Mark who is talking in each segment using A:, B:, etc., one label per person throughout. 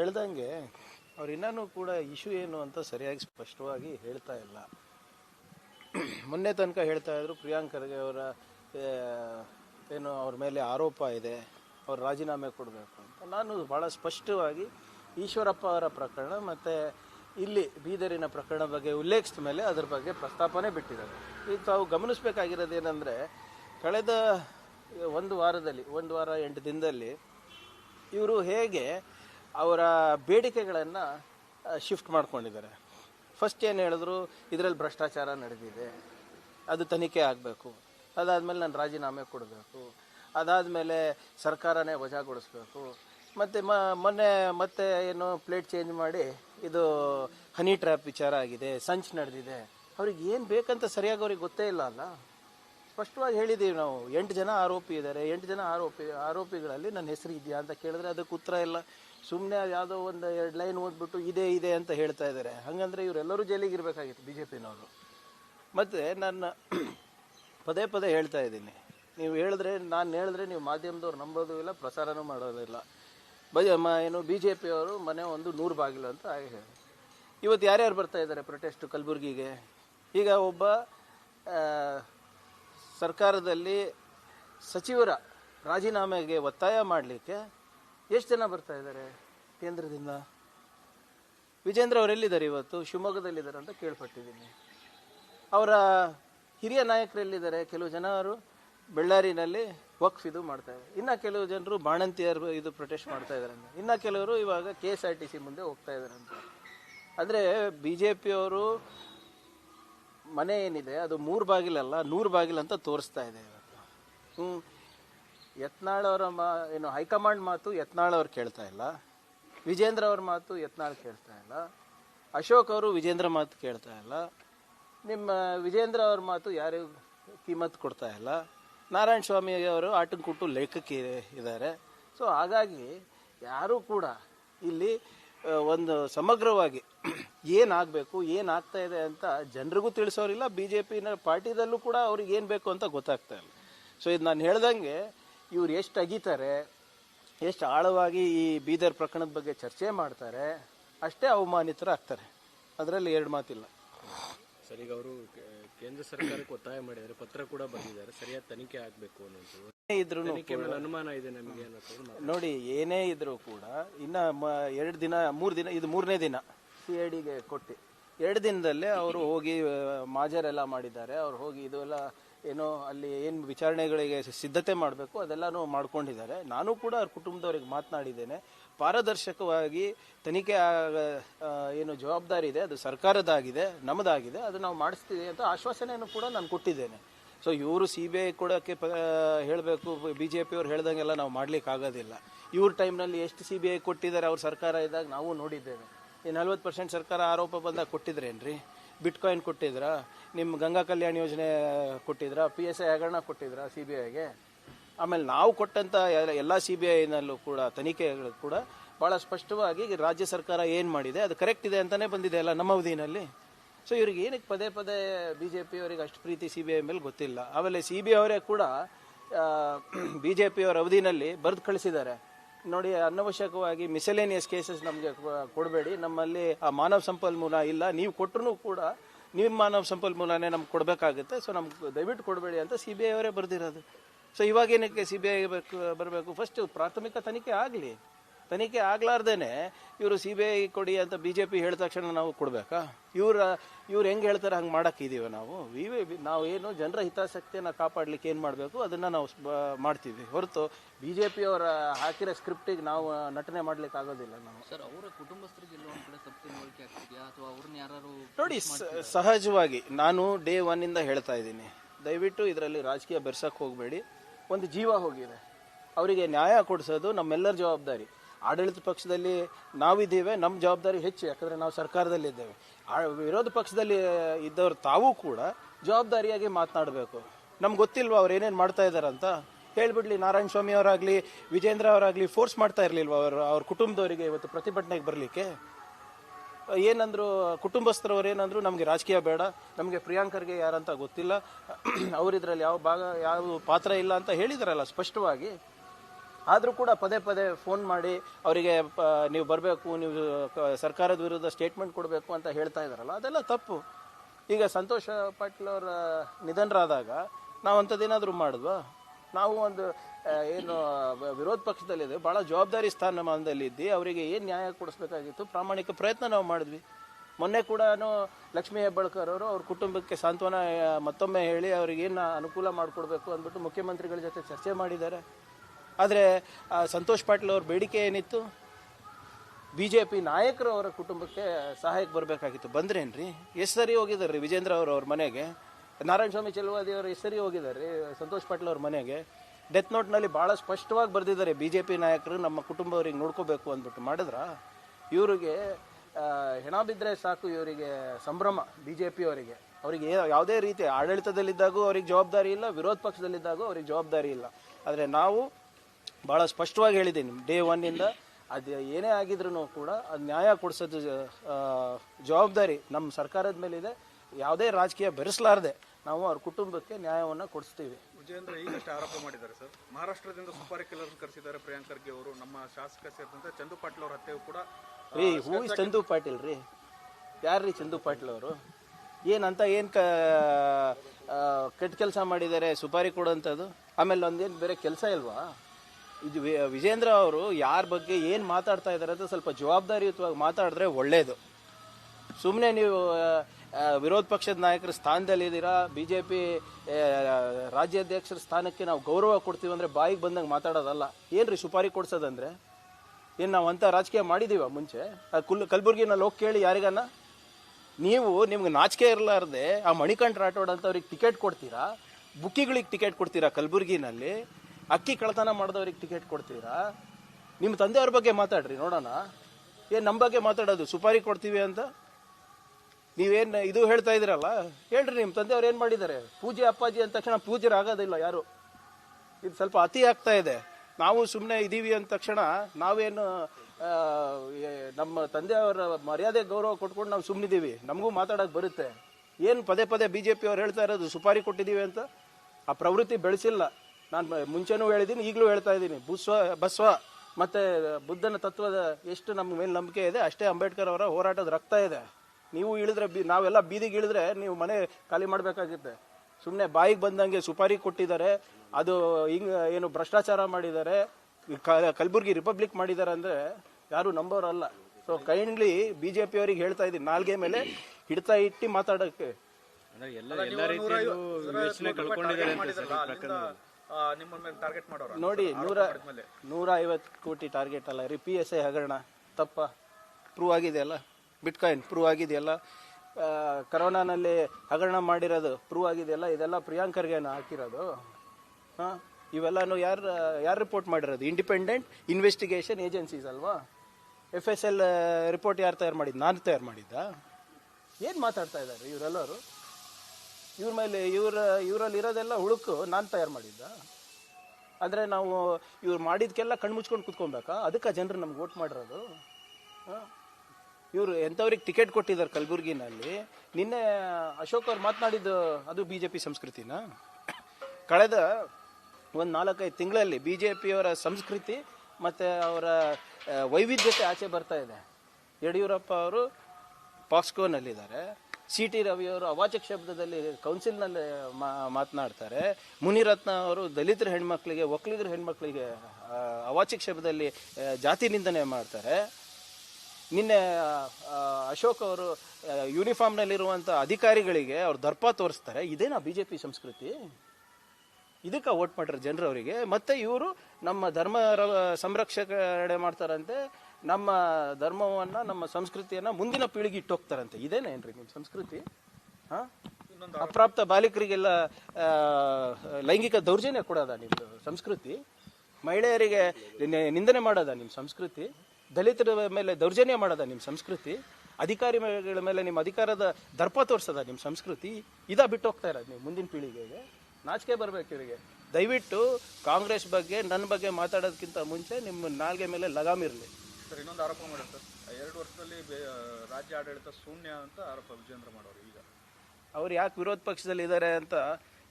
A: ಹೇಳ್ದಂಗೆ ಅವ್ರು ಇನ್ನೂ ಕೂಡ ಇಶ್ಯೂ ಏನು ಅಂತ ಸರಿಯಾಗಿ ಸ್ಪಷ್ಟವಾಗಿ ಹೇಳ್ತಾ ಇಲ್ಲ. ಮೊನ್ನೆ ತನಕ ಹೇಳ್ತಾ ಇದ್ರು ಪ್ರಿಯಾಂಕ್ ಖರ್ಗೆ ಅವರ ಏನು ಅವ್ರ ಮೇಲೆ ಆರೋಪ ಇದೆ, ಅವ್ರು ರಾಜೀನಾಮೆ ಕೊಡಬೇಕು ಅಂತ. ನಾನು ಭಾಳ ಸ್ಪಷ್ಟವಾಗಿ ಈಶ್ವರಪ್ಪ ಅವರ ಪ್ರಕರಣ ಮತ್ತು ಇಲ್ಲಿ ಬೀದರಿನ ಪ್ರಕರಣ ಬಗ್ಗೆ ಉಲ್ಲೇಖಿಸಿದ ಮೇಲೆ ಅದ್ರ ಬಗ್ಗೆ ಪ್ರಸ್ತಾಪನೆ ಬಿಟ್ಟಿದ್ದಾರೆ. ಈಗ ತಾವು ಗಮನಿಸಬೇಕಾಗಿರೋದು ಏನಂದರೆ, ಕಳೆದ ಒಂದು ವಾರದಲ್ಲಿ, ಒಂದು ವಾರ ಎಂಟು ದಿನದಲ್ಲಿ ಇವರು ಹೇಗೆ ಅವರ ಬೇಡಿಕೆಗಳನ್ನು ಶಿಫ್ಟ್ ಮಾಡ್ಕೊಂಡಿದ್ದಾರೆ. ಫಸ್ಟ್ ಏನು ಹೇಳಿದ್ರು, ಇದರಲ್ಲಿ ಭ್ರಷ್ಟಾಚಾರ ನಡೆದಿದೆ. ಅದು ತನಿಖೆ ಆಗಬೇಕು. ಅದಾದಮೇಲೆ ನಾನು ರಾಜೀನಾಮೆ ಕೊಡಬೇಕು. ಅದಾದಮೇಲೆ ಸರ್ಕಾರನೇ ವಜಾಗೊಳಿಸ್ಬೇಕು. ಮತ್ತು ಮ, ಮೊನ್ನೆ ಮತ್ತೆ ಏನು ಪ್ಲೇಟ್ ಚೇಂಜ್ ಮಾಡಿ, ಇದು ಹನಿ ಟ್ರ್ಯಾಪ್ ವಿಚಾರ ಆಗಿದೆ, ಸಂಚ್ ನಡೆದಿದೆ. ಅವ್ರಿಗೆ ಏನು ಬೇಕಂತ ಸರಿಯಾಗಿ ಅವ್ರಿಗೆ ಗೊತ್ತೇ ಇಲ್ಲ ಅಲ್ಲ. ಸ್ಪಷ್ಟವಾಗಿ ಹೇಳಿದ್ದೀವಿ ನಾವು, ಎಂಟು ಜನ ಆರೋಪಿ ಇದ್ದಾರೆ. ಎಂಟು ಜನ ಆರೋಪಿ, ಆರೋಪಿಗಳಲ್ಲಿ ನನ್ನ ಹೆಸರು ಇದೆಯಾ ಅಂತ ಕೇಳಿದ್ರೆ ಅದಕ್ಕೆ ಉತ್ತರ ಇಲ್ಲ. ಸುಮ್ಮನೆ ಯಾವುದೋ ಒಂದು ಎರಡು ಲೈನ್ ಓದ್ಬಿಟ್ಟು ಇದೆ ಇದೆ ಅಂತ ಹೇಳ್ತಾ ಇದ್ದಾರೆ ಹಾಗಂದ್ರೆ ಇವರೆಲ್ಲರೂ ಜೈಲಿಗೆ ಇರಬೇಕಾಗಿತ್ತು ಬಿ ಜೆ ಪಿನವರು ಮತ್ತು ನನ್ನ ಪದೇ ಪದೇ ಹೇಳ್ತಾ ಇದ್ದೀನಿ. ನೀವು ಹೇಳಿದ್ರೆ, ನಾನು ಹೇಳಿದ್ರೆ ನೀವು ಮಾಧ್ಯಮದವ್ರು ನಂಬೋದು ಇಲ್ಲ, ಪ್ರಸಾರನೂ ಮಾಡೋದಿಲ್ಲ ಬಜ ಮ ಏನು ಬಿ ಜೆ ಪಿಯವರು ಮನೆ ಒಂದು ನೂರು ಬಾಗಿಲು ಅಂತ ಹೇಳಿ ಇವತ್ತು ಯಾರ್ಯಾರು ಬರ್ತಾ ಇದ್ದಾರೆ ಪ್ರೊಟೆಸ್ಟ್ ಕಲಬುರಗಿಗೆ? ಈಗ ಒಬ್ಬ ಸರ್ಕಾರದಲ್ಲಿ ಸಚಿವರ ರಾಜೀನಾಮೆಗೆ ಒತ್ತಾಯ ಮಾಡಲಿಕ್ಕೆ ಎಷ್ಟು ಜನ ಬರ್ತಾ ಇದ್ದಾರೆ ಕೇಂದ್ರದಿಂದ? ವಿಜೇಂದ್ರ ಅವರೆಲ್ಲಿದ್ದಾರೆ ಇವತ್ತು? ಶಿವಮೊಗ್ಗದಲ್ಲಿದ್ದಾರೆ ಅಂತ ಕೇಳ್ಪಟ್ಟಿದ್ದೀನಿ. ಅವರ ಹಿರಿಯ ನಾಯಕರೆಲ್ಲಿದ್ದಾರೆ ಕೆಲವು ಜನರು ಬಳ್ಳಾರಿನಲ್ಲಿ ವಕ್ಫ್ ಇದು ಮಾಡ್ತಾ ಇದ್ದಾರೆ. ಇನ್ನು ಕೆಲವು ಜನರು ಬಾಣಂತಿಯರು ಇದು ಪ್ರೊಟೆಸ್ಟ್ ಮಾಡ್ತಾ ಇದ್ದಾರೆ ಇನ್ನು ಕೆಲವರು ಇವಾಗ K S R T C ಮುಂದೆ ಹೋಗ್ತಾ ಇದ್ದಾರೆ ಅಂತ. ಅಂದರೆ ಬಿ ಜೆ ಪಿಯವರು ಮನೆ ಏನಿದೆ, ಅದು ಮೂರು ಬಾಗಿಲಲ್ಲ, ನೂರು ಬಾಗಿಲು ಅಂತ ತೋರಿಸ್ತಾ ಇದೆ ಇವತ್ತು. ಹ್ಞೂ ಯತ್ನಾಳ್ ಅವರ ಮಾ, ಏನು, ಹೈಕಮಾಂಡ್ ಮಾತು ಯತ್ನಾಳ್ ಅವ್ರು ಕೇಳ್ತಾ ಇಲ್ಲ. ವಿಜೇಂದ್ರ ಅವ್ರ ಮಾತು ಯತ್ನಾಳ್ ಕೇಳ್ತಾ ಇಲ್ಲ. ಅಶೋಕ್ ಅವರು ವಿಜೇಂದ್ರ ಮಾತು ಕೇಳ್ತಾ ಇಲ್ಲ. ನಿಮ್ಮ, ವಿಜೇಂದ್ರ ಅವ್ರ ಮಾತು ಯಾರಿಗೂ ಕಿಮ್ಮತ್ ಕೊಡ್ತಾ ಇಲ್ಲ. ನಾರಾಯಣ ಸ್ವಾಮಿ ಅವರು ಆಟನ್ ಕುಟ್ಟು ಲೇಖಕ್ಕೆ ಇದ್ದಾರೆ ಸೊ, ಹಾಗಾಗಿ ಯಾರೂ ಕೂಡ ಇಲ್ಲಿ ಒಂದು ಸಮಗ್ರವಾಗಿ ಏನಾಗಬೇಕು, ಏನಾಗ್ತಾ ಇದೆ ಅಂತ ಜನರಿಗೂ ತಿಳಿಸೋರಿಲ್ಲ. ಬಿ ಜೆ ಪಿನ ಪಾರ್ಟಿದಲ್ಲೂ ಕೂಡ ಅವ್ರಿಗೆ ಏನು ಬೇಕು ಅಂತ ಗೊತ್ತಾಗ್ತಾ ಇಲ್ಲ. ಸೊ, ಇದು ನಾನು ಹೇಳ್ದಂಗೆ ಇವ್ರು ಎಷ್ಟು ಅಗಿತಾರೆ ಎಷ್ಟು ಆಳವಾಗಿ ಈ ಬೀದರ್ ಪ್ರಕರಣದ ಬಗ್ಗೆ ಚರ್ಚೆ ಮಾಡ್ತಾರೆ ಅಷ್ಟೇ ಅವಮಾನಿತರಾಗ್ತಾರೆ. ಅದರಲ್ಲಿ ಎರಡು ಮಾತಿಲ್ಲ.
B: ಸರ್ ಈಗ ಅವರು ಕೇಂದ್ರ ಸರ್ಕಾರಕ್ಕೆ ಒತ್ತಾಯ ಮಾಡಿದ್ದಾರೆ ಪತ್ರ ಕೂಡ ಬಂದಿದ್ದಾರೆ ಸರಿಯಾದ ತನಿಖೆ ಆಗಬೇಕು ಅನ್ನೋದು
A: ಇದ್ರೂ
B: ಅನುಮಾನ ಇದೆ ನಮಗೆ
A: ನೋಡಿ ಏನೇ ಇದ್ರೂ ಕೂಡ ಇನ್ನ ಎರಡು ದಿನ ಮೂರು ದಿನ ಇದು ಮೂರನೇ ದಿನ ಸಿ ಐ ಡಿಗೆ ಕೊಟ್ಟು ಎರಡು ದಿನದಲ್ಲೇ ಅವರು ಹೋಗಿ ಮಾಜರೆಲ್ಲ ಮಾಡಿದ್ದಾರೆ ಅವ್ರು ಹೋಗಿ ಇದು ಎಲ್ಲ ಏನೋ ಅಲ್ಲಿ ಏನು ವಿಚಾರಣೆಗಳಿಗೆ ಸಿದ್ಧತೆ ಮಾಡಬೇಕು ಅದೆಲ್ಲನೂ ಮಾಡ್ಕೊಂಡಿದ್ದಾರೆ. ನಾನು ಕೂಡ ಅವ್ರ ಕುಟುಂಬದವ್ರಿಗೆ ಮಾತನಾಡಿದ್ದೇನೆ. ಪಾರದರ್ಶಕವಾಗಿ ತನಿಖೆ ಏನು ಜವಾಬ್ದಾರಿ ಇದೆ, ಅದು ಸರ್ಕಾರದಾಗಿದೆ ನಮ್ಮದಾಗಿದೆ, ಅದು ನಾವು ಮಾಡಿಸ್ತೀವಿ ಅಂತ ಆಶ್ವಾಸನೆಯನ್ನು ಕೂಡ ನಾನು ಕೊಟ್ಟಿದ್ದೇನೆ. ಸೊ ಇವರು ಸಿ ಬಿ ಐ ಕೊಡೋಕ್ಕೆ ಪ ಹೇಳಬೇಕು ಬಿ ಜೆ ಪಿಯವ್ರು ಹೇಳ್ದಂಗೆಲ್ಲ ನಾವು ಮಾಡ್ಲಿಕ್ಕೆ ಆಗೋದಿಲ್ಲ. ಇವ್ರ ಟೈಮ್ನಲ್ಲಿ ಎಷ್ಟು ಸಿ ಬಿ ಐ ಕೊಟ್ಟಿದ್ದಾರೆ ಅವ್ರ ಸರ್ಕಾರ ಇದ್ದಾಗ ನಾವು ನೋಡಿದ್ದೇವೆ. ಈ ನಲ್ವತ್ತು ಪರ್ಸೆಂಟ್ ಸರ್ಕಾರ ಆರೋಪ ಬಂದಾಗ ಕೊಟ್ಟಿದ್ರೇನ್ರಿ? ಬಿಟ್ ಕಾಯಿನ್ ಕೊಟ್ಟಿದ್ರಾ? ನಿಮ್ಮ ಗಂಗಾ ಕಲ್ಯಾಣ ಯೋಜನೆ ಕೊಟ್ಟಿದ್ರಾ? ಪಿ ಎಸ್ ಐ ಹಗರಣ ಕೊಟ್ಟಿದ್ರಾ ಸಿ ಬಿ ಐಗೆ ಆಮೇಲೆ ನಾವು ಕೊಟ್ಟಂಥ ಎಲ್ಲ ಸಿ ಬಿ ಐನಲ್ಲೂ ಕೂಡ, ತನಿಖೆಗಳು ಕೂಡ ಭಾಳ ಸ್ಪಷ್ಟವಾಗಿ ರಾಜ್ಯ ಸರ್ಕಾರ ಏನು ಮಾಡಿದೆ? ಅದು ಕರೆಕ್ಟ್ ಇದೆ ಅಂತಲೇ ಬಂದಿದೆ ಅಲ್ಲ ನಮ್ಮ ಅವಧಿನಲ್ಲಿ? ಸೊ ಇವ್ರಿಗೆ ಏನಕ್ಕೆ ಪದೇ ಪದೇ ಬಿ ಜೆ ಪಿಯವರಿಗೆ ಅಷ್ಟು ಪ್ರೀತಿ ಸಿ ಬಿ ಐ ಮೇಲೆ ಗೊತ್ತಿಲ್ಲ. ಆಮೇಲೆ ಸಿ ಬಿ ಅವರೇ ಕೂಡ ಬಿ ಜೆ ಪಿಯವರ ಅವಧಿನಲ್ಲಿ ಬರೆದು ಕಳಿಸಿದ್ದಾರೆ. ನೋಡಿ, ಅನವಶ್ಯಕವಾಗಿ ಮಿಸೆಲೇನಿಯಸ್ ಕೇಸಸ್ ನಮಗೆ ಕೊಡಬೇಡಿ. ನಮ್ಮಲ್ಲಿ, ಆ, ಮಾನವ ಸಂಪನ್ಮೂಲ ಇಲ್ಲ. ನೀವು ಕೊಟ್ಟರು ಕೂಡ ನಿಮ್ಮ ಮಾನವ ಸಂಪನ್ಮೂಲನೇ ನಮ್ಗೆ ಕೊಡಬೇಕಾಗುತ್ತೆ. ಸೊ ನಮ್ಗೆ ದಯವಿಟ್ಟು ಕೊಡಬೇಡಿ ಅಂತ ಸಿ ಬಿ ಐ ಅವರೇ ಬರೆದಿರೋದು. ಸೊ ಇವಾಗೇನಕ್ಕೆ ಸಿ ಬಿ ಐ ಬೇಕು ಬರಬೇಕು? ಫಸ್ಟ್ ಪ್ರಾಥಮಿಕ ತನಿಖೆ ಆಗಲಿ. ತನಿಖೆ ಆಗ್ಲಾರ್ದೇನೆ ಇವರು ಸಿ ಬಿ ಐ ಕೊಡಿ ಅಂತ ಬಿ ಜೆ ಪಿ ಹೇಳಿದ ತಕ್ಷಣ ನಾವು ಕೊಡಬೇಕಾ? ಇವ್ರ ಇವ್ರು ಹೆಂಗೆ ಹೇಳ್ತಾರೆ ಹಂಗೆ ಮಾಡೋಕ್ಕಿದ್ದೀವಿ ನಾವು? ವಿವೇ ನಾವು ಏನು ಜನರ ಹಿತಾಸಕ್ತಿಯನ್ನು ಕಾಪಾಡಲಿಕ್ಕೆ ಏನು ಮಾಡಬೇಕು? ಅದನ್ನು ನಾವು ಮಾಡ್ತೀವಿ. ಹೊರತು ಬಿ ಜೆ ಪಿಯವರ ಹಾಕಿರೋ ಸ್ಕ್ರಿಪ್ಟಿಗೆ ನಾವು ನಟನೆ ಮಾಡ್ಲಿಕ್ಕೆ ಆಗೋದಿಲ್ಲ ನಾವು.
C: ಸರ್ ಅವರ ಕುಟುಂಬಸ್ಥರಿಗೆ ಅಥವಾ ಅವ್ರನ್ನ ಯಾರು
A: ನೋಡಿ ಸಹಜವಾಗಿ ನಾನು ಡೇ ಒನ್ನಿಂದ ಹೇಳ್ತಾ ಇದ್ದೀನಿ. ದಯವಿಟ್ಟು ಇದರಲ್ಲಿ ರಾಜಕೀಯ ಬೆರ್ಸಕ್ಕೆ ಹೋಗಬೇಡಿ. ಒಂದು ಜೀವ ಹೋಗಿದೆ. ಅವರಿಗೆ ನ್ಯಾಯ ಕೊಡಿಸೋದು ನಮ್ಮೆಲ್ಲರ ಜವಾಬ್ದಾರಿ. ಆಡಳಿತ ಪಕ್ಷದಲ್ಲಿ ನಾವಿದ್ದೇವೆ ನಮ್ಮ ಜವಾಬ್ದಾರಿ ಹೆಚ್ಚು, ಯಾಕಂದರೆ ನಾವು ಸರ್ಕಾರದಲ್ಲಿದ್ದೇವೆ ವಿರೋಧ ಪಕ್ಷದಲ್ಲಿ ಇದ್ದವರು ತಾವೂ ಕೂಡ ಜವಾಬ್ದಾರಿಯಾಗಿ ಮಾತನಾಡಬೇಕು. ನಮ್ಗೆ ಗೊತ್ತಿಲ್ವಾ ಅವ್ರು ಏನೇನು ಮಾಡ್ತಾ ಇದ್ದಾರಂತ ಹೇಳ್ಬಿಡ್ಲಿ, ನಾರಾಯಣ ಸ್ವಾಮಿ ಅವರಾಗಲಿ, ವಿಜೇಂದ್ರ ಅವರಾಗಲಿ ಫೋರ್ಸ್ ಮಾಡ್ತಾ ಇರಲಿಲ್ವ ಅವರು, ಅವ್ರ ಕುಟುಂಬದವರಿಗೆ ಇವತ್ತು ಪ್ರತಿಭಟನೆಗೆ ಬರಲಿಕ್ಕೆ? ಏನಂದ್ರು, ಕುಟುಂಬಸ್ಥರವ್ರು ಏನಂದ್ರು, ನಮಗೆ ರಾಜಕೀಯ ಬೇಡ, ನಮಗೆ ಪ್ರಿಯಾಂಕರ್ಗೆ ಯಾರಂತ ಗೊತ್ತಿಲ್ಲ. ಅವರಿದ್ರಲ್ಲಿ ಯಾವ ಭಾಗ, ಯಾವ ಪಾತ್ರ ಇಲ್ಲ ಅಂತ ಹೇಳಿದಾರಲ್ಲ ಸ್ಪಷ್ಟವಾಗಿ. ಆದರೂ ಕೂಡ ಪದೇ ಪದೇ ಫೋನ್ ಮಾಡಿ ಅವರಿಗೆ ನೀವು ಬರಬೇಕು, ನೀವು ಸರ್ಕಾರದ ವಿರುದ್ಧ ಸ್ಟೇಟ್ಮೆಂಟ್ ಕೊಡಬೇಕು ಅಂತ ಹೇಳ್ತಾ ಇದ್ದಾರಲ್ಲ, ಅದೆಲ್ಲ ತಪ್ಪು. ಈಗ ಸಂತೋಷ ಪಾಟೀಲ್ ಅವರ ನಿಧನರಾದಾಗ ನಾವು ಅಂಥದ್ದೇನಾದರೂ ಮಾಡಿದ್ವಾ? ನಾವು ಒಂದು ಏನು ವಿರೋಧ ಪಕ್ಷದಲ್ಲಿದೆ ಭಾಳ ಜವಾಬ್ದಾರಿ ಸ್ಥಾನಮಾನದಲ್ಲಿದ್ದು ಅವರಿಗೆ ಏನು ನ್ಯಾಯ ಕೊಡಿಸ್ಬೇಕಾಗಿತ್ತು, ಪ್ರಾಮಾಣಿಕ ಪ್ರಯತ್ನ ನಾವು ಮಾಡಿದ್ವಿ. ಮೊನ್ನೆ ಕೂಡ ಲಕ್ಷ್ಮೀ ಹೆಬ್ಬಾಳ್ಕರ್ ಅವರು ಅವ್ರ ಕುಟುಂಬಕ್ಕೆ ಸಾಂತ್ವನ ಮತ್ತೊಮ್ಮೆ ಹೇಳಿ ಅವ್ರಿಗೆ ಏನು ಅನುಕೂಲ ಮಾಡಿಕೊಡ್ಬೇಕು ಅಂದ್ಬಿಟ್ಟು ಮುಖ್ಯಮಂತ್ರಿಗಳ ಜೊತೆ ಚರ್ಚೆ ಮಾಡಿದ್ದಾರೆ. ಆದರೆ ಸಂತೋಷ್ ಪಾಟೀಲ್ ಅವ್ರ ಬೇಡಿಕೆ ಏನಿತ್ತು? ಬಿ ಜೆ ಪಿ ನಾಯಕರು ಅವರ ಕುಟುಂಬಕ್ಕೆ ಸಹಾಯಕ್ಕೆ ಬರಬೇಕಾಗಿತ್ತು. ಬಂದ್ರೇನ್ರಿ? ಎಷ್ಟು ಸರಿ ಹೋಗಿದ್ದಾರೆ ರೀ ವಿಜೇಂದ್ರ ಅವರು ಅವ್ರ ಮನೆಗೆ? ನಾರಾಯಣ ಸ್ವಾಮಿ ಚೆಲುವಾದಿ ಅವರು ಎಷ್ಟು ಸರಿ ಹೋಗಿದ್ದಾರೆ ರೀ ಸಂತೋಷ್ ಪಾಟೀಲ್ ಅವ್ರ ಮನೆಗೆ? ಡೆತ್ ನೋಟ್ನಲ್ಲಿ ಭಾಳ ಸ್ಪಷ್ಟವಾಗಿ ಬರೆದಿದ್ದಾರೆ ಬಿ ಜೆ ಪಿ ನಾಯಕರು, ನಮ್ಮ ಕುಟುಂಬ ಅವ್ರಿಗೆ ನೋಡ್ಕೋಬೇಕು ಅಂದ್ಬಿಟ್ಟು ಮಾಡಿದ್ರ? ಇವರಿಗೆ ಹೆಣ ಬಿದ್ದರೆ ಸಾಕು ಇವರಿಗೆ ಸಂಭ್ರಮ ಬಿ ಜೆ ಪಿ ಅವರಿಗೆ ಅವರಿಗೆ ಯಾವುದೇ ರೀತಿ ಆಡಳಿತದಲ್ಲಿದ್ದಾಗೂ ಅವ್ರಿಗೆ ಜವಾಬ್ದಾರಿ ಇಲ್ಲ, ವಿರೋಧ ಪಕ್ಷದಲ್ಲಿದ್ದಾಗೂ ಅವ್ರಿಗೆ ಜವಾಬ್ದಾರಿ ಇಲ್ಲ. ಆದರೆ ನಾವು ಭಾಳ ಸ್ಪಷ್ಟವಾಗಿ ಹೇಳಿದ್ದೀನಿ. ಡೇ ಒನ್ನಿಂದ ಅದು ಏನೇ ಆಗಿದ್ರು ಕೂಡ ಅದು ನ್ಯಾಯ ಕೊಡಿಸೋದು ಜವಾಬ್ದಾರಿ ನಮ್ಮ ಸರ್ಕಾರದ ಮೇಲಿದೆ. ಯಾವುದೇ ರಾಜಕೀಯ ಬೆರೆಸಲಾರದೆ ನಾವು ಅವ್ರ ಕುಟುಂಬಕ್ಕೆ ನ್ಯಾಯವನ್ನು ಕೊಡಿಸ್ತೀವಿ.
D: ವಿಜೇಂದ್ರ ಈಗಷ್ಟೇ ಆರೋಪ ಮಾಡಿದ್ದಾರೆ ಸರ್. ಮಹಾರಾಷ್ಟ್ರದಿಂದ ಸುಪಾರಿ ಕಿಲ್ಲರ್ಸ್ ಕರೆಸಿದ್ದಾರೆ ಪ್ರಿಯಾಂಕ್ ಖರ್ಗೆ ಅವರು. ನಮ್ಮ ಶಾಸಕ ಸೇರಿದಂತೆ ಚಂದು ಪಾಟೀಲ್ ಅವರ ಹತ್ಯೆಯು ಕೂಡ
A: ರೀ ಹೂ ಇಸ್ ಚಂದು ಪಾಟೀಲ್ ರೀ? ಯಾರ್ರೀ ಚಂದು ಪಾಟೀಲ್ ಅವರು? ಏನಂತ ಏನು ಕ ಕೆಟ್ಟ ಕೆಲಸ ಮಾಡಿದ್ದಾರೆ ಸುಪಾರಿ ಕೊಡೋಂಥದ್ದು? ಆಮೇಲೆ ಒಂದೇನು ಬೇರೆ ಕೆಲಸ ಇಲ್ವಾ? ಇದು ವಿಜೇಂದ್ರ ಅವರು ಯಾರ ಬಗ್ಗೆ ಏನು ಮಾತಾಡ್ತಾ ಇದ್ದಾರೆ ಅಂತ ಸ್ವಲ್ಪ ಜವಾಬ್ದಾರಿಯುತವಾಗಿ ಮಾತಾಡಿದ್ರೆ ಒಳ್ಳೆಯದು ಸುಮ್ಮನೆ ನೀವು ವಿರೋಧ ಪಕ್ಷದ ನಾಯಕರ ಸ್ಥಾನದಲ್ಲಿದ್ದೀರಾ ಬಿ ಜೆ ಪಿ ರಾಜ್ಯಾಧ್ಯಕ್ಷರ ಸ್ಥಾನಕ್ಕೆ ನಾವು ಗೌರವ ಕೊಡ್ತೀವಿ ಅಂದರೆ ಬಾಯಿಗೆ ಬಂದಂಗೆ ಮಾತಾಡೋದಲ್ಲ. ಏನು ರೀ ಸುಪಾರಿ ಕೊಡ್ಸೋದಂದ್ರೆ? ಏನು ನಾವು ಅಂಥ ರಾಜಕೀಯ ಮಾಡಿದ್ದೀವ ಮುಂಚೆ? ಕುಲ್, ಕಲಬುರ್ಗಿನಲ್ಲಿ ಹೋಗಿ ಕೇಳಿ ಯಾರಿಗನ್ನ ನೀವು ನಿಮ್ಗೆ ನಾಚಿಕೆ ಇರಲಾರ್ದೆ ಆ ಮಣಿಕಂಠ ರಾಠೋಡ್ ಅಂತ ಅವ್ರಿಗೆ ಟಿಕೆಟ್ ಕೊಡ್ತೀರಾ? ಬುಕ್ಕಿಗಳಿಗೆ ಟಿಕೆಟ್ ಕೊಡ್ತೀರಾ ಕಲಬುರ್ಗಿನಲ್ಲಿ? ಅಕ್ಕಿ ಕಳ್ತನ ಮಾಡಿದವ್ರಿಗೆ ಟಿಕೆಟ್ ಕೊಡ್ತೀರಾ? ನಿಮ್ಮ ತಂದೆಯವ್ರ ಬಗ್ಗೆ ಮಾತಾಡ್ರಿ, ನೋಡೋಣ. ಏನು ನಮ್ಮ ಬಗ್ಗೆ ಮಾತಾಡೋದು? ಸುಪಾರಿ ಕೊಡ್ತೀವಿ ಅಂತ? ನೀವೇನು ಇದು ಹೇಳ್ತಾ ಇದ್ದೀರಲ್ಲ? ಹೇಳ್ರಿ ನಿಮ್ಮ ತಂದೆಯವ್ರು ಏನು ಮಾಡಿದ್ದಾರೆ? ಪೂಜೆ, ಅಪ್ಪಾಜಿ ಅಂದ ತಕ್ಷಣ ಪೂಜೆರಾಗೋದಿಲ್ಲ ಯಾರು? ಇದು ಸ್ವಲ್ಪ ಅತಿ ಆಗ್ತಾ ಇದೆ. ನಾವು ಸುಮ್ಮನೆ ಇದ್ದೀವಿ ಅಂದ ತಕ್ಷಣ ನಾವೇನು ನಮ್ಮ ತಂದೆಯವರ ಮರ್ಯಾದೆ ಗೌರವ ಕೊಟ್ಕೊಂಡು ನಾವು ಸುಮ್ಮನಿದ್ದೀವಿ ನಮಗೂ ಮಾತಾಡೋಕೆ ಬರುತ್ತೆ. ಏನು ಪದೇ ಪದೇ ಬಿ ಜೆ ಪಿ ಅವ್ರು ಹೇಳ್ತಾ ಇರೋದು, ಸುಪಾರಿ ಕೊಟ್ಟಿದ್ದೀವಿ ಅಂತ? ಆ ಪ್ರವೃತ್ತಿ ಬೆಳೆಸಿಲ್ಲ. ನಾನು ಮುಂಚೆನೂ ಹೇಳಿದ್ದೀನಿ ಈಗಲೂ ಹೇಳ್ತಾ ಇದ್ದೀನಿ ಬುಸ್ವ ಬಸವ ಮತ್ತು ಬುದ್ಧನ ತತ್ವದ ಎಷ್ಟು ನಮ್ಮ ಮೇಲೆ ನಂಬಿಕೆ ಇದೆ, ಅಷ್ಟೇ ಅಂಬೇಡ್ಕರ್ ಅವರ ಹೋರಾಟದ ರಕ್ತ ಇದೆ. ನೀವು ಇಳಿದ್ರೆ ಬಿ ನಾವೆಲ್ಲ ಬೀದಿಗೆ ಇಳಿದ್ರೆ ನೀವು ಮನೆ ಖಾಲಿ ಮಾಡಬೇಕಾಗುತ್ತೆ. ಸುಮ್ಮನೆ ಬಾಯಿಗೆ ಬಂದಂಗೆ ಸುಪಾರಿ ಕೊಟ್ಟಿದ್ದಾರೆ, ಅದು ಹಿಂಗೆ ಏನು ಭ್ರಷ್ಟಾಚಾರ ಮಾಡಿದ್ದಾರೆ ಕಲ್ಬುರ್ಗಿ ರಿಪಬ್ಲಿಕ್ ಮಾಡಿದ್ದಾರೆ ಅಂದ್ರೆ ಯಾರು ನಂಬೋರಲ್ಲ. So kindly B J P ಅವ್ರಿಗೆ ಹೇಳ್ತಾ ಇದ್ದೀನಿ ನಾಲ್ಗೆ ಮೇಲೆ ಹಿಡ್ತಾ ಇಟ್ಟು ಮಾತಾಡೋಕ್ಕೆ.
D: ನಿಮ್ಮ ಮೇಲೆ ಟಾರ್ಗೆಟ್ ಮಾಡೋರು?
A: ನೋಡಿ ನೂರ ನೂರ ಐವತ್ತು ಕೋಟಿ ಟಾರ್ಗೆಟ್ ಅಲ್ಲ. ರೀ ಪಿ ಎಸ್ ಐ ಹಗರಣ ತಪ್ಪ. ಪ್ರೂವ್ ಆಗಿದೆಯಲ್ಲ? ಬಿಟ್ಕಾಯಿನ್ ಪ್ರೂವ್ ಆಗಿದೆಯಲ್ಲ? ಕರೋನಾನಲ್ಲಿ ಹಗರಣ ಮಾಡಿರೋದು ಪ್ರೂವ್ ಆಗಿದೆಯಲ್ಲ? ಇದೆಲ್ಲ ಪ್ರಿಯಾಂಕರ್ಗೆ ಹಾಕಿರೋದು? ಹಾಂ? ಇವೆಲ್ಲನೂ ಯಾರು ಯಾರು ರಿಪೋರ್ಟ್ ಮಾಡಿರೋದು? ಇಂಡಿಪೆಂಡೆಂಟ್ ಇನ್ವೆಸ್ಟಿಗೇಷನ್ ಏಜೆನ್ಸೀಸ್ ಅಲ್ವಾ? ಎಫ್ ಎಸ್ ಎಲ್ ರಿಪೋರ್ಟ್ ಯಾರು ತಯಾರು ಮಾಡಿದ್ದು ನಾನು ತಯಾರು ಮಾಡಿದ್ದ? ಏನು ಮಾತಾಡ್ತಾ ಇದ್ದಾರೆ ಇವರೆಲ್ಲರೂ? ಇವ್ರ ಮೇಲೆ ಇವರ, ಇವರಲ್ಲಿ ಇರೋದೆಲ್ಲ ಹುಳುಕು ನಾನು ತಯಾರು ಮಾಡಿದ್ದ. ಆದರೆ ನಾವು ಇವ್ರು ಮಾಡಿದ್ಕೆಲ್ಲ ಕಣ್ಣು ಮುಚ್ಕೊಂಡು ಕುತ್ಕೊಬೇಕಾ? ಅದಕ್ಕೆ ಜನರು ನಮ್ಗೆ ಓಟ್ ಮಾಡಿರೋದು. ಇವರು ಎಂಥವ್ರಿಗೆ ಟಿಕೆಟ್ ಕೊಟ್ಟಿದ್ದಾರೆ ಕಲಬುರ್ಗಿನಲ್ಲಿ. ನಿನ್ನೆ ಅಶೋಕ್ ಅವ್ರು ಮಾತನಾಡಿದ್ದು ಅದು ಬಿ ಜೆ ಪಿ ಸಂಸ್ಕೃತಿನ? ಕಳೆದ ಒಂದು ನಾಲ್ಕೈದು ತಿಂಗಳಲ್ಲಿ ಬಿ ಜೆ ಪಿಯವರ ಸಂಸ್ಕೃತಿ ಮತ್ತು ಅವರ ವೈವಿಧ್ಯತೆ ಆಚೆ ಬರ್ತಾ ಇದೆ. ಯಡಿಯೂರಪ್ಪ ಅವರು ಪಾಕ್ಸ್ಕೋನಲ್ಲಿದ್ದಾರೆ ಸಿ ಟಿ ರವಿ ಅವರು ಅವಾಚಕ ಶಬ್ದದಲ್ಲಿ ಕೌನ್ಸಿಲ್ನಲ್ಲಿ ಮಾತನಾಡ್ತಾರೆ. ಮುನಿರತ್ನ ಅವರು ದಲಿತರ ಹೆಣ್ಮಕ್ಳಿಗೆ, ಒಕ್ಕಲಿಗರ ಹೆಣ್ಮಕ್ಳಿಗೆ ಅವಾಚಕ ಶಬ್ದದಲ್ಲಿ ಜಾತಿ ನಿಂದನೆ ಮಾಡ್ತಾರೆ. ನಿನ್ನೆ ಅಶೋಕ್ ಅವರು ಯೂನಿಫಾರ್ಮ್ನಲ್ಲಿರುವಂಥ ಅಧಿಕಾರಿಗಳಿಗೆ ಅವ್ರು ದರ್ಪ ತೋರಿಸ್ತಾರೆ. ಇದೇನಾ ಬಿ ಜೆ ಪಿ ಸಂಸ್ಕೃತಿ. ಇದಕ್ಕೆ ವೋಟ್ ಮಾಡ್ರೆ ಜನರವರಿಗೆ. ಮತ್ತೆ ಇವರು ನಮ್ಮ ಧರ್ಮ ಸಂರಕ್ಷಕಡೆ ಮಾಡ್ತಾರಂತೆ. ನಮ್ಮ ಧರ್ಮವನ್ನ ನಮ್ಮ ಸಂಸ್ಕೃತಿಯನ್ನ ಮುಂದಿನ ಪೀಳಿಗೆ ಇಟ್ಟು ಇಟ್ಟೋಗ್ತಾರಂತೆ ಇದೇನೇನ್ರಿ ನಿಮ್ಮ ಸಂಸ್ಕೃತಿ? ಹಾ? ಅಪ್ರಾಪ್ತ ಬಾಲಿಕರಿಗೆಲ್ಲ ಲೈಂಗಿಕ ದೌರ್ಜನ್ಯ ಕೊಡೋದ ನಿಮ್ದು ಸಂಸ್ಕೃತಿ? ಮಹಿಳೆಯರಿಗೆ ನಿಂದನೆ ಮಾಡೋದ ನಿಮ್ಮ ಸಂಸ್ಕೃತಿ? ದಲಿತರ ಮೇಲೆ ದೌರ್ಜನ್ಯ ಮಾಡೋದ ನಿಮ್ಮ ಸಂಸ್ಕೃತಿ? ಅಧಿಕಾರಿಗಳ ಮೇಲೆ ನಿಮ್ಮ ಅಧಿಕಾರದ ದರ್ಪ ತೋರ್ಸೋದ ನಿಮ್ಮ ಸಂಸ್ಕೃತಿ? ಇದ ಬಿಟ್ಟು ಹೋಗ್ತಾ ಇರೋದು ನೀವು ಮುಂದಿನ ಪೀಳಿಗೆಗೆ. ನಾಚಿಕೆ ಬರಬೇಕು ಇವರಿಗೆ. ದಯವಿಟ್ಟು ಕಾಂಗ್ರೆಸ್ ಬಗ್ಗೆ ನನ್ನ ಬಗ್ಗೆ ಮಾತಾಡೋದಕ್ಕಿಂತ ಮುಂಚೆ ನಿಮ್ಮ ನಾಲ್ಗೆ ಮೇಲೆ ಲಗಾಮಿರಲಿ ಇರಲಿ.
D: ಸರ್ ಇನ್ನೊಂದು ಆರೋಪ ಮಾಡಿದ್ರು ಸರ್. ಎರಡು ವರ್ಷದಲ್ಲಿ ಬೇ- ರಾಜ್ಯ ಆಡಳಿತ ಶೂನ್ಯ ಅಂತ ಆರೋಪ ವಿಜೇಂದ್ರ ಮಾಡೋರು ಈಗ.
A: ಅವ್ರು ಯಾಕೆ ವಿರೋಧ ಪಕ್ಷದಲ್ಲಿ ಇದ್ದಾರೆ ಅಂತ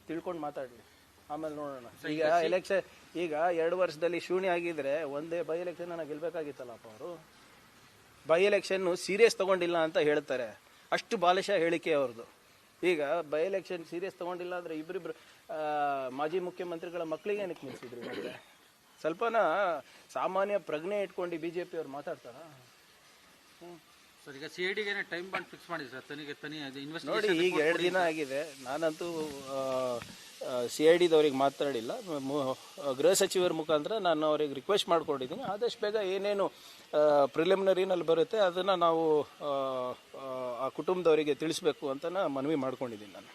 A: ತಿಳ್ಕೊಂಡು ಮಾತಾಡಲಿ. ಆಮೇಲೆ ನೋಡೋಣ. ಈಗ ಎಲೆಕ್ಷನ್ ಈಗ ಎರಡು ವರ್ಷದಲ್ಲಿ ಶೂನ್ಯ ಆಗಿದ್ರೆ ಒಂದೇ ಬೈ ಎಲೆಕ್ಷನ್ ನಾನು ಗೆಲ್ಬೇಕಾಗಿತ್ತಲ್ಲಪ್ಪ ಅವರು? ಬೈ ಎಲೆಕ್ಷನ್ ಸೀರಿಯಸ್ ತಗೊಂಡಿಲ್ಲ ಅಂತ ಹೇಳ್ತಾರೆ. ಅಷ್ಟು ಬಾಲಿಶ ಹೇಳಿಕೆ ಅವ್ರದ್ದು ಈಗ ಬೈ ಎಲೆಕ್ಷನ್ ಸೀರಿಯಸ್ ತಗೊಂಡಿಲ್ಲ ಅಂದ್ರೆ ಇಬ್ಬರಿಬ್ರು ಮಾಜಿ ಮುಖ್ಯಮಂತ್ರಿಗಳ ಮಕ್ಕಳಿಗೆ ಏನಕ್ಕೆ ನಿಲ್ಸಿದ್ರಿ ಮತ್ತೆ? ಸ್ವಲ್ಪನ ಸಾಮಾನ್ಯ ಪ್ರಜ್ಞೆ ಇಟ್ಕೊಂಡು ಬಿ ಜೆ ಪಿ ಅವ್ರು ಮಾತಾಡ್ತಾರ?
C: ಸರ್ ಈಗ ಸಿ ಐ ಡಿಗೆ ಟೈಮ್ ಬಾಂಡ್ ಫಿಕ್ಸ್ ಮಾಡಿ ಸರ್. ತನಿಖೆ ತನಿ
A: ನೋಡಿ ಈಗ ಎರಡು ದಿನ ಆಗಿದೆ. ನಾನಂತೂ ಸಿ ಐ ಡಿದವ್ರಿಗೆ ಮಾತಾಡಿಲ್ಲ. ಗೃಹ ಸಚಿವರ ಮುಖಾಂತರ ನಾನು ಅವ್ರಿಗೆ ರಿಕ್ವೆಸ್ಟ್ ಮಾಡ್ಕೊಂಡಿದ್ದೀನಿ. ಆದಷ್ಟು ಬೇಗ ಏನೇನು ಪ್ರಿಲಿಮಿನರಿನಲ್ಲಿ ಬರುತ್ತೆ ಅದನ್ನು ನಾವು ಆ, ಕುಟುಂಬದವರಿಗೆ ತಿಳಿಸ್ಬೇಕು ಅಂತ ಮನವಿ ಮಾಡ್ಕೊಂಡಿದ್ದೀನಿ ನಾನು.